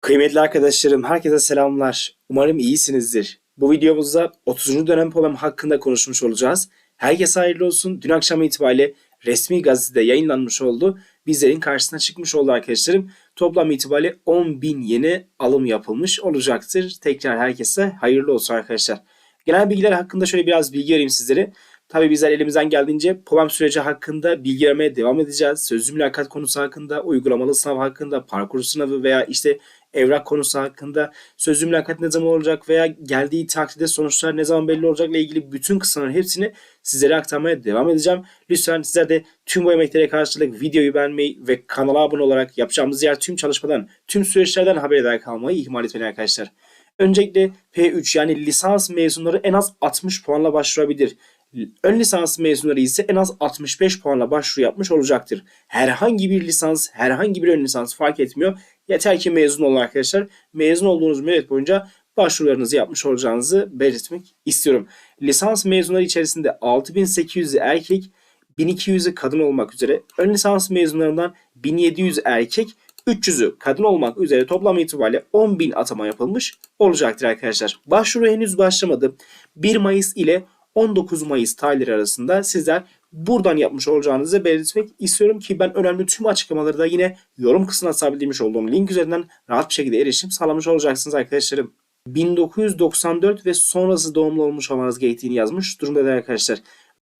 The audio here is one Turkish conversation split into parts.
Kıymetli arkadaşlarım, herkese selamlar. Umarım iyisinizdir. Bu videomuzda 30. dönem poem hakkında konuşmuş olacağız. Herkese hayırlı olsun. Dün akşam itibariyle resmi gazetede yayınlanmış oldu. Bizlerin karşısına çıkmış oldu arkadaşlarım. Toplam itibariyle 10.000 yeni alım yapılmış olacaktır. Tekrar herkese hayırlı olsun arkadaşlar. Genel bilgiler hakkında şöyle biraz bilgi vereyim sizlere. Tabii bizler elimizden geldiğince poem süreci hakkında bilgi vermeye devam edeceğiz. Sözlü mülakat konusu hakkında, uygulamalı sınav hakkında, parkur sınavı veya işte evrak konusu hakkında, sözlü mülakat ne zaman olacak veya geldiği takdirde sonuçlar ne zaman belli olacakla ilgili bütün kısımların hepsini sizlere aktarmaya devam edeceğim. Lütfen sizler de tüm bu emeklere karşılık videoyu beğenmeyi ve kanala abone olarak yapacağımız diğer tüm çalışmadan, tüm süreçlerden haberdar kalmayı ihmal etmeyin arkadaşlar. Öncelikle P3 yani lisans mezunları en az 60 puanla başvurabilir. Ön lisans mezunları ise en az 65 puanla başvuru yapmış olacaktır. Herhangi bir lisans, herhangi bir ön lisans fark etmiyor. Yeter ki mezun olun arkadaşlar. Mezun olduğunuz müddet boyunca başvurularınızı yapmış olacağınızı belirtmek istiyorum. Lisans mezunları içerisinde 6800'ü erkek, 1200'ü kadın olmak üzere ön lisans mezunlarından 1700 erkek, 300'ü kadın olmak üzere toplam itibariyle 10.000 atama yapılmış olacaktır arkadaşlar. Başvuru henüz başlamadı. 1 Mayıs ile 19 Mayıs tarihleri arasında sizler buradan yapmış olacağınızı belirtmek istiyorum ki ben önemli tüm açıklamaları da yine yorum kısmına sabitlemiş olduğum link üzerinden rahat bir şekilde erişim sağlamış olacaksınız arkadaşlarım. 1994 ve sonrası doğumlu olmuş olmanız gerektiğini yazmış durumda arkadaşlar.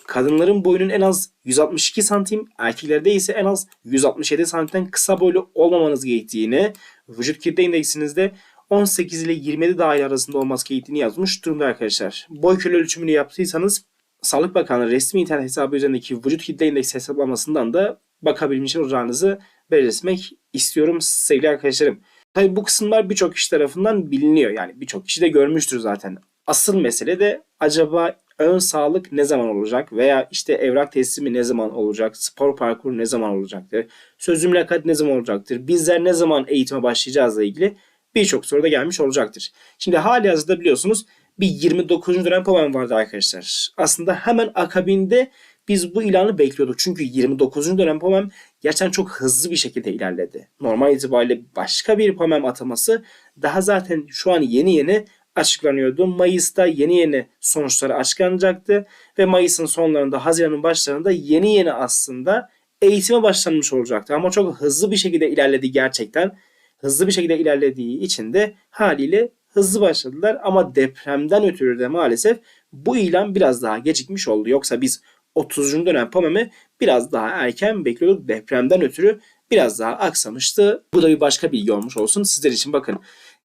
Kadınların boyunun en az 162 santim, erkeklerde ise en az 167 santimden kısa boylu olmamanız gerektiğini, vücut kitle indeksinizde 18 ile 27 dahil arasında olması gerektiğini yazmış durumda arkadaşlar. Boy kilo ölçümünü yaptıysanız Sağlık Bakanlığı resmi internet hesabı üzerindeki vücut kitle indeksi hesaplamasından da bakabilmiş olacağınızı belirtmek istiyorum sevgili arkadaşlarım. Tabi bu kısımlar birçok kişi tarafından biliniyor. Yani birçok kişi de görmüştür zaten. Asıl mesele de acaba ön sağlık ne zaman olacak veya işte evrak teslimi ne zaman olacak, spor parkuru ne zaman olacaktır, sözlü mülakat ne zaman olacaktır, bizler ne zaman eğitime başlayacağızla ilgili birçok soru da gelmiş olacaktır. Şimdi hali hazırda biliyorsunuz bir 29. dönem poem vardı arkadaşlar. Aslında hemen akabinde biz bu ilanı bekliyorduk. Çünkü 29. dönem poem gerçekten çok hızlı bir şekilde ilerledi. Normal itibariyle başka bir poem ataması daha zaten şu an yeni yeni açıklanıyordu. Mayıs'ta yeni yeni sonuçları açıklanacaktı ve Mayıs'ın sonlarında, Haziran'ın başlarında yeni yeni aslında eğitime başlanmış olacaktı. Ama çok hızlı bir şekilde ilerledi gerçekten. Hızlı bir şekilde ilerlediği için de haliyle hızlı başladılar ama depremden ötürü de maalesef bu ilan biraz daha gecikmiş oldu. Yoksa biz 30. dönem PAMEM'i biraz daha erken bekliyorduk. Depremden ötürü biraz daha aksamıştı. Bu da bir başka bilgi olmuş olsun sizler için. Bakın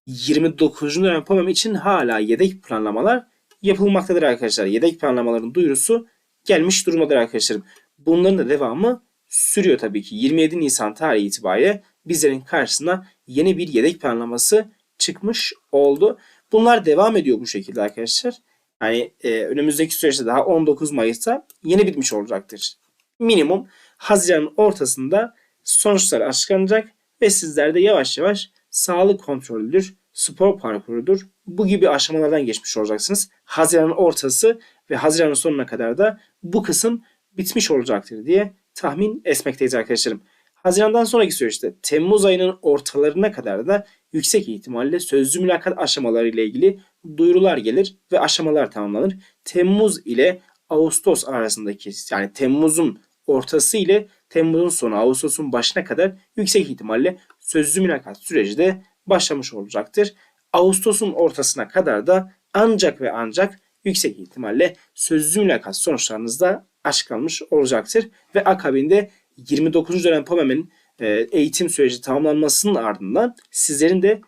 29. dönem PAMEM için hala yedek planlamalar yapılmaktadır arkadaşlar. Yedek planlamaların duyurusu gelmiş durumdadır arkadaşlarım. Bunların da devamı sürüyor tabii ki. 27 Nisan tarihi itibariyle bizlerin karşısına yeni bir yedek planlaması çıkmış oldu. Bunlar devam ediyor bu şekilde arkadaşlar. Yani e, önümüzdeki süreçte daha 19 Mayıs'ta yeni bitmiş olacaktır. Minimum Haziran'ın ortasında sonuçlar açıklanacak ve sizler de yavaş yavaş sağlık kontrolüdür, spor parkurudur. Bu gibi aşamalardan geçmiş olacaksınız. Haziran'ın ortası ve Haziran'ın sonuna kadar da bu kısım bitmiş olacaktır diye tahmin etmekteyiz arkadaşlarım. Haziran'dan sonraki süreçte Temmuz ayının ortalarına kadar da yüksek ihtimalle sözlü mülakat aşamaları ile ilgili duyurular gelir ve aşamalar tamamlanır. Temmuz ile Ağustos arasındaki yani Temmuz'un ortası ile Temmuz'un sonu Ağustos'un başına kadar yüksek ihtimalle sözlü mülakat süreci de başlamış olacaktır. Ağustos'un ortasına kadar da ancak ve ancak yüksek ihtimalle sözlü mülakat sonuçlarınız da açıklanmış olacaktır. Ve akabinde 29. dönem PAMEM'in e, eğitim süreci tamamlanmasının ardından sizlerin de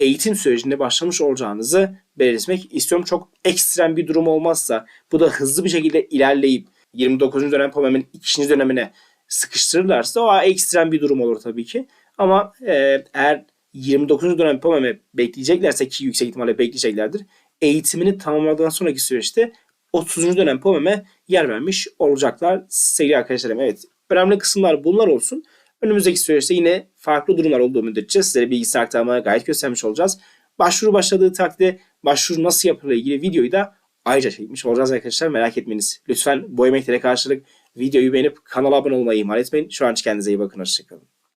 eğitim sürecinde başlamış olacağınızı belirtmek istiyorum. Çok ekstrem bir durum olmazsa bu da hızlı bir şekilde ilerleyip 29. dönem PAMEM'in ikinci dönemine sıkıştırırlarsa o ekstrem bir durum olur tabii ki. Ama e, eğer 29. dönem PAMEM'i bekleyeceklerse ki yüksek ihtimalle bekleyeceklerdir. Eğitimini tamamladıktan sonraki süreçte 30. dönem PAMEM'e yer vermiş olacaklar sevgili arkadaşlarım. Evet önemli kısımlar bunlar olsun. Önümüzdeki süreçte yine farklı durumlar olduğu müddetçe sizlere bilgisayar aktarmaya gayet göstermiş olacağız. Başvuru başladığı takdirde başvuru nasıl yapılır ilgili videoyu da ayrıca çekmiş olacağız arkadaşlar merak etmeniz. Lütfen bu emeklere karşılık videoyu beğenip kanala abone olmayı ihmal etmeyin. Şu an kendinize iyi bakın. Hoşçakalın.